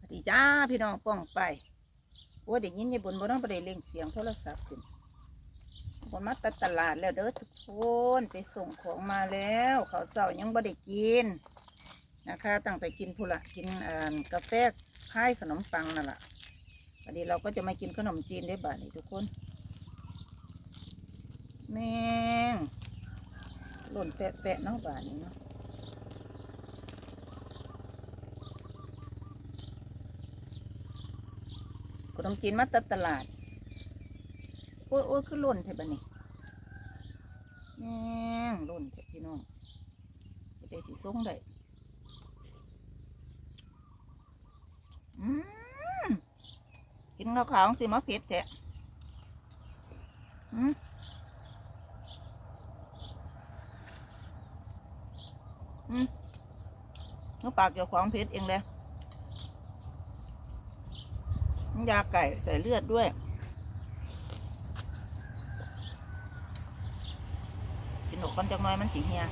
สวัสดีจ้าพี่น้องป้องไปโอ้เด็กยินยายบนบ่ต้องไปได้เล่งเสียงโทรศัพท์ขึ้นบนมาตัดตลาดแล้วเด้อทุกคนไปส่งของมาแล้วเขาเสายังบ่ได้กินนะคะตั้งแต่กินพุละกินกาแฟค่ายขนมปังนั่นแหละวันนี้เราก็จะมากินขนมจีนด้วยบ่านี้ทุกคน แม่งหล่นแฟะๆเนาะบ่านี้เนาะ ขนมจีนมาตัดตลาด โอ้ยโอ้ยคือล่นแทบันนี่แม่งล่นแทบพี่น้องจะได้สีส้งได้อืมกินข้าวขาวๆสิมะเผ็ดแท้อืมอืมเนื้อปากเกี่ยวของเผ็ดเองเลย น้ำ ยาไก่ใส่เลือดด้วย กินหนกกันจังน้อยมันสิเฮีย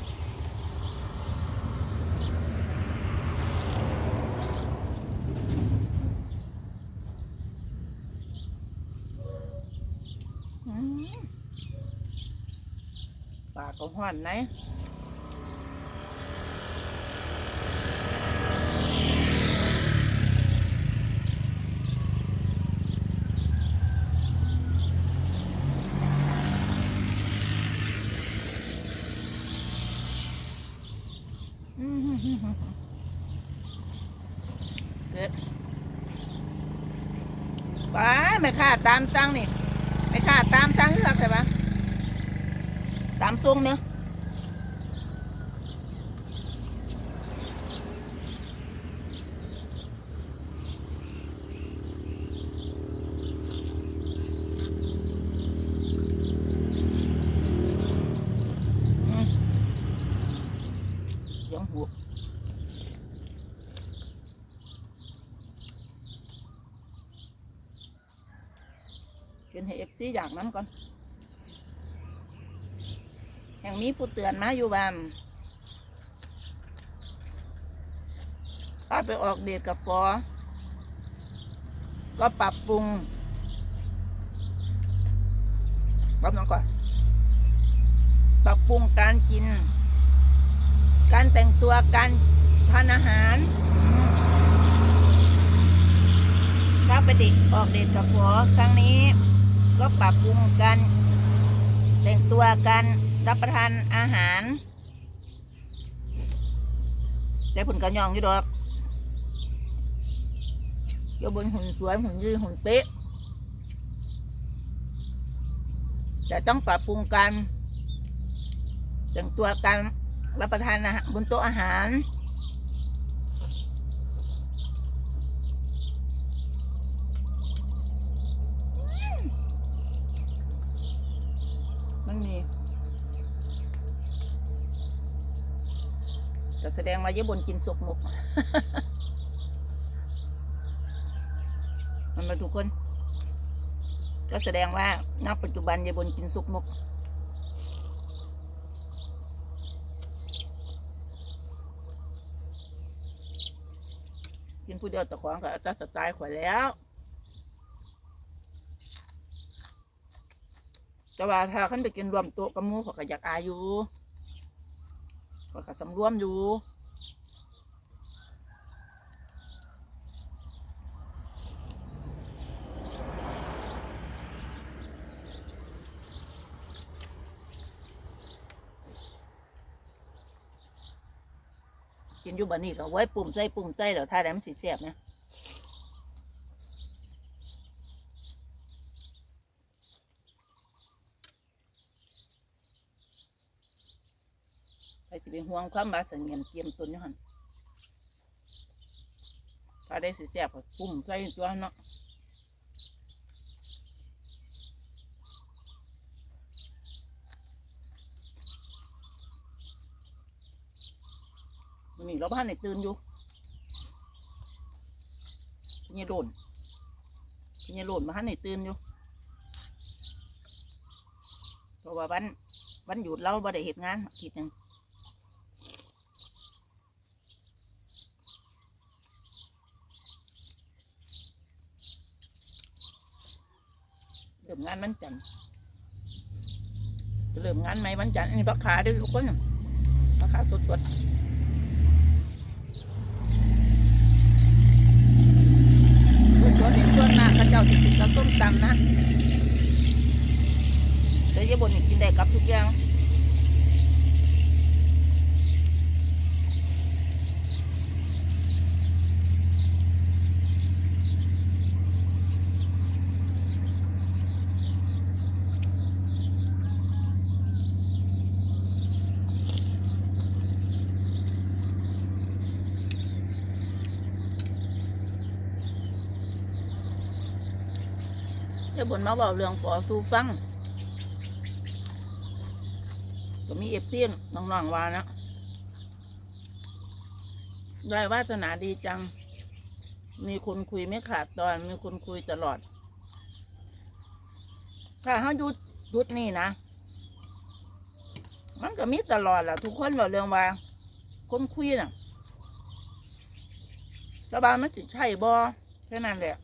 ปากก็ห้อนไหน อืมเด็ด ไปไม่ค่าตามตังนี่ ไม่ค่าตามตังเลือกใช่ปะตามตรงเนี่ยอื กินให้เอฟซีอยากน้ำก่อนแห่งมีผู้เตือนมาอยู่บ้านถ้าไปออกเดทกับฟอ ก็ปรับปรุงปรับน้องก่อน ปรับปรุงการกิน การแต่งตัว การทานอาหารถ้าไปเด็กออกเดทกับผัวครั้งนี้ ก็ปรับปรุงการแต่งตัวการรับประทานอาหาร แต่ผลกันยองอยู่ดอกโยบนหุ่นสวยหุ่นยืนหุ่นเป๊ะแต่ต้องปรับปรุงการแต่งตัวการรับประทานอาหารบนโต๊ะอาหาร มันมีจะ แสดงว่าเยบนกินสุกมก มันมาทุกคน ก็แสดงว่าณปัจจุบันยายบนกินสุกมก กินผู้เดียวตะของก็จะสไตล์ขวายแล้วแต่ว่าถ้าขึ้นไปกินรวมโต๊ะกับมูขาก็อยากอายุ อยู่เขาก็สำรวมอยู่กินอยู่บ้านนี่ก็ไว้ปุ่มใจปุ่มใจแล้วถ้าได้มันสิแซ่บนะ ไปสิเป็น ห่วงความบาสงเงียมเจียมตนอยู่หันถ้าได้สิแซ่บก็ปุ่มใส่ตัวเนาะมันนี่เราบ้านในตื่นอยู่พี่เนี่ยโดนพี่เนี่ยโดนมาหันในตื่นอยู่เพราะว่าวันวันหยุดเราบ่ได้เหตุงานอาทิตย์หนึง ม เริ่ มงานวันจันทร์จะเริ่มงานไหมวันจันทร์อันนี้พักขาด้วยทุกคนพักขาสดๆส่วนส่วนมากเขาเจ้าจะกินกับส้มตำนะแต่ยายบนนี่กินได้กับทุกอย่าง จ้บนมาบอกเรื่องปอสู้ฟัง ก็มีเอฟซีนน้องๆว่านะได้วาสนาดีจัง มีคนคุยไม่ขาดตอน มีคนคุยตลอด ถ้าเขาหยุดหยุดนี่นะ มันก็มีตลอดแหละทุกคนบอกเรื่องว่า คนคุยน่ะแตบานมันสิใช่บอแค่นั้นแหละ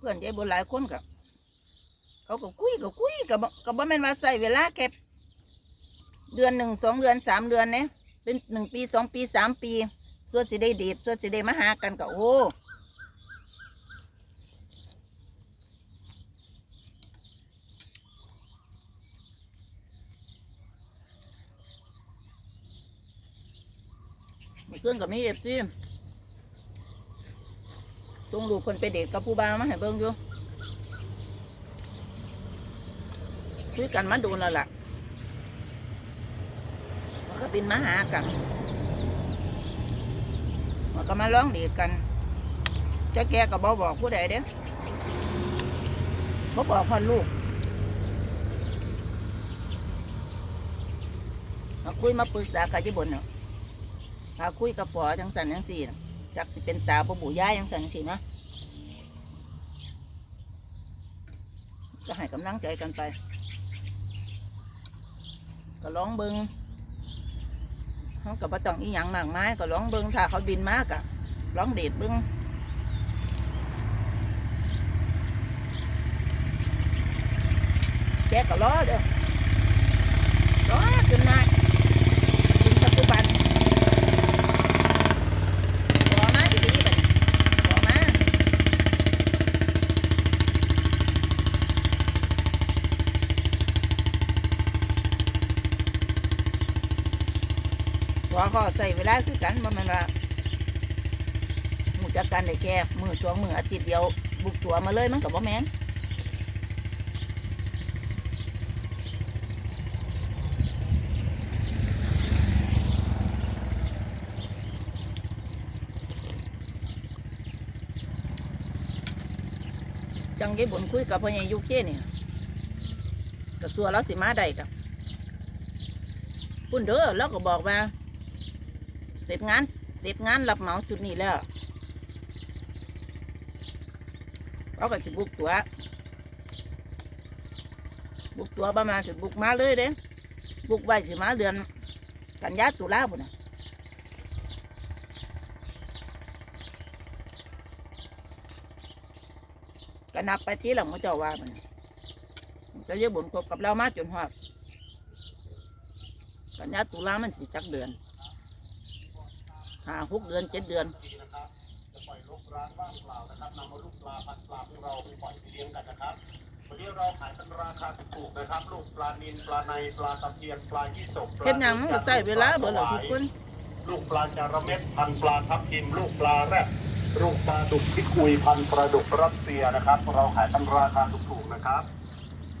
เพื่อนยายบุญหลายคนกับเขาก็คุยก็คุยกับกับบ่แม่นว่าใส่เวลาแค่เดือนหนึ่งสองเดือนสามเดือนเนี่ยเป็นหนึ่งปีสองปีสามปีส่วนสิได้เดทส่วนสิได้มาหากันก็โอ้เครื่องกับมีเอฟซี ตรงลูกคนไปเดทกับผู้บ่าวมาให้เบิ่งอยู่คุยกันมาดูแล้วล่ะมันก็บินมาหากันมันก็มาร้องเดทกันจ้าแกก็บอบอกผู้ใดเด้บ่บอกพ่อลูกมาคุยมาปรึกษากับยี่บนเนาะพาคุยกับฝอจังสันจังสี่นะ จักสิเป็นตาปปู่ย่ายังสั่งสินะก็ให้กำลังใจกันไป ก็ร้องเบิงเขากับประตองอีหยังมากมายก็ร้องเบิงถ้าเขาบินมากอะร้องเดดเบิงแกก็ล้อเด้อล้อจนนายถึงปัจจุบัน ขอมาดีๆไปขอมา ขอก็ใส่เวลาคือกันบ่แมันว่าหมูจักกันได้แค่มือช่วงมืออาทิตย์เดียวบุกตัวมาเลยมันกับบ่แม่นจังยี่บุญคุยกับพ่อใหญ่ยุเคนี่กระสัวแล้วสิมาได้กับพุ่นเด้อแล้วก็บอกว่า ร็จงาน เสร็จงานรับเหมาชุดนี้แล้วเขาก็จะบุกตัว บุกตัวประมาณสิบุกมาเลยเด้บุกไว้สิมาเดือน กันยาตุลาบุนะก็นับไปที่หลังมเจ้าว่ามันจะเยอะบุญครบกับเรามาจนหอดกันยาตุลามันสิจักเดือน ห้าหกเดือนเจ็ดเดือนจะปล่อยลูกร้านว่างเปล่านะครับนำมาลูกปลาพันปลาของเราปล่อยเรียงกันนะครับวันนี้เราขายกันราคาถูกนะครับลูกปลานิลปลาในปลาตะเพียนปลาหิสบกเห็ดยังมันก็ใส่เวลาเบิดแล้วทุกคนลูกปลาจาระเม็ดพันปลาทับทิมลูกปลาแรดลูกปลาดุกพิกุยพันปลาดุกรัสเซียนะครับ เราขายเป็นราคาถูกๆนะครับ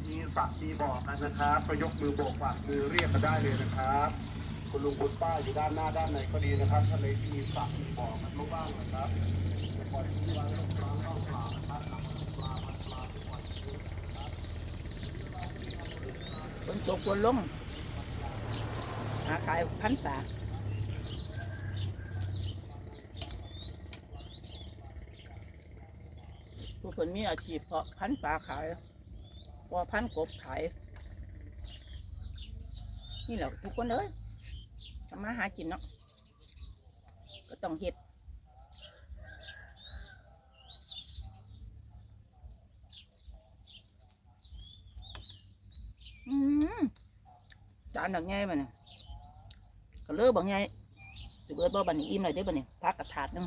มีสักมีบอกกันนะครับก็ยกมือโบกปากมือเรียกกันได้เลยนะครับ คุณลุงคุณป้าอยู่ด้านหน้าด้านในก็ดีนะครับทะเลที่มีสักมีบ่อกกันบ้างๆนะครับจะปล่อยที่วางลูกปลาเข้าปลานะครับนำเอาปลาปลาไปปล่อยที่นี่นะครับฝนตกฝนลงหาขายพันตาทุกคนมีอาชีพเพาะพันปลาขายเพอพันกบขาย นี่แหละทุกคนเอ้ย ทำมาหากินเนาะก็ต้องเห็ดอืมจานดอกไงมันน่ะก็เลิกบอกไงจะเบิดบ่บันนี้อิ่มเลยได้อบันนี้พักกระถาดหนึง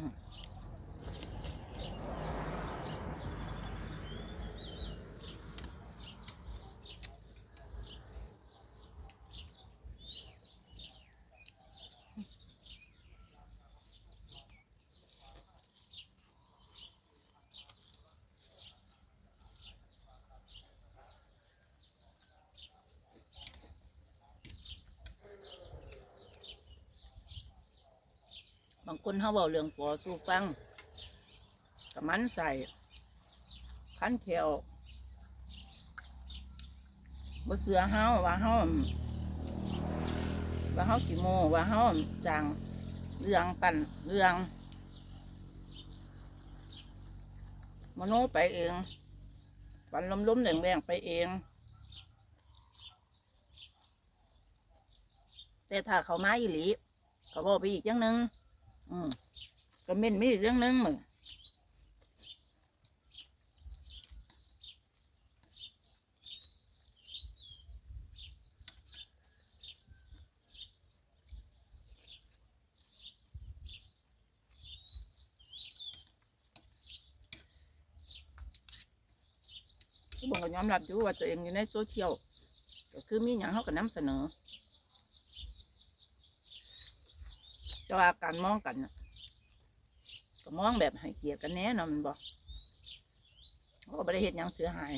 างคนเขาเบาเรื่องฝอสู้ฟังกับมันใส่พันเขียวบ่เสือเฮาว่าเฮาว่าเฮาขี้โมว่าเฮาจางเรื่องปั่นเรื่องมโนไปเองปั่นล้มๆแรงๆไปเอง แต่ถ้าเขามาอีหลีเขาบอกไปอีกอย่างหนึ่ง อืมก็เม่นมีอีกเรื่องหนึงมึงทุกคนก็ยอมรับอยู่ว่าตัวเองอยู่ในโซเชียลก็คือมีอย่างเขาก็นำเสนอ แต่ว่าการมองกันน่ะก็มองแบบให้เกียรติกันแน่เนอนมันบอกเขาก็ไม่ได้เห็นยังเสียหาย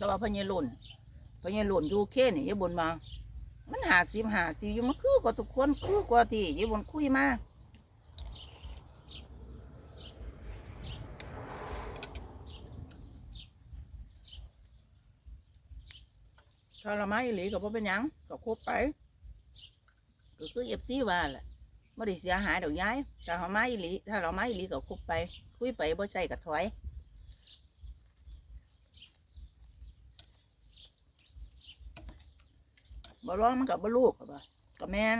แต่ว่าพญาหล่นพญาหล่นอยู่เคนี่ยบนมามันหาสิบหาสิอยู่มันคือกว่าทุกคนคือกว่าที่ยบนคุยมาถ้าเราไม่หลีก็บ่เป็นหยังก็คบไปก็คือเอฟซีว่าแหละไม่ได้เสียหายดอกย้ายถ้าเราไม่หลีถ้าเราไม่หลีก็คบไป คุยไปบ่ใจก็ถอย บ่ร้องมันกับบ่ลูกกับบ่กับแม่น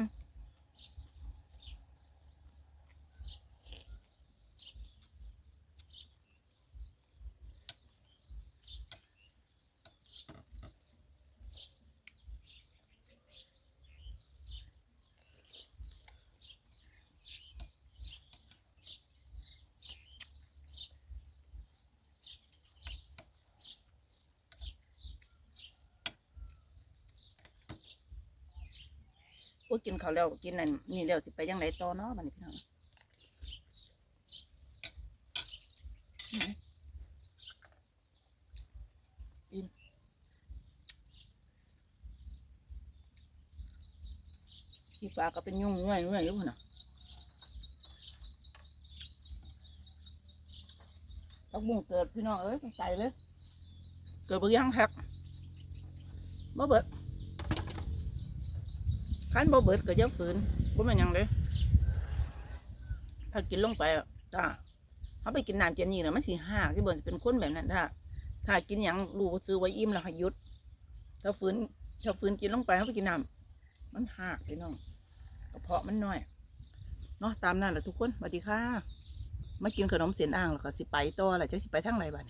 โอ้ยกินข้าวแล้วกินนั่นนี่แล้วสิไปยังไงต่อเนาะบัดนี้พี่น้องอื้ออิ่มที่ฟ้าก็เป็นยุ่งเงื่อยเงื่อยอยู่พุ่นน่ะตักบุ้งเกิดพี่น้องเอ้ยใจเลย เกิดเบางอยังแพ็กบ่เบิด คันบ่เบิดก็จะฝืนบ่แม่นยังเลยถ้ากินลงไปอะจ้าเขาไปกินน้ำเจนนี่นะมันสิห้ากที่บนสิเป็นคนแบบนั้นถ้าถ้ากินหยังรู้ซื้อไว้อิ่มแล้วหยุดถ้าฝืนถ้าฝืนกินลงไปเขาไปกินน้ำมันหักพี่น้องกระเพาะมันน้อยเนาะตามนั้นแหละทุกคนสวัสดีค่ะมากินขนมเสียนอ่างแล้วก็สิไปต่อแหละจะสิไปทางไหนบ้าน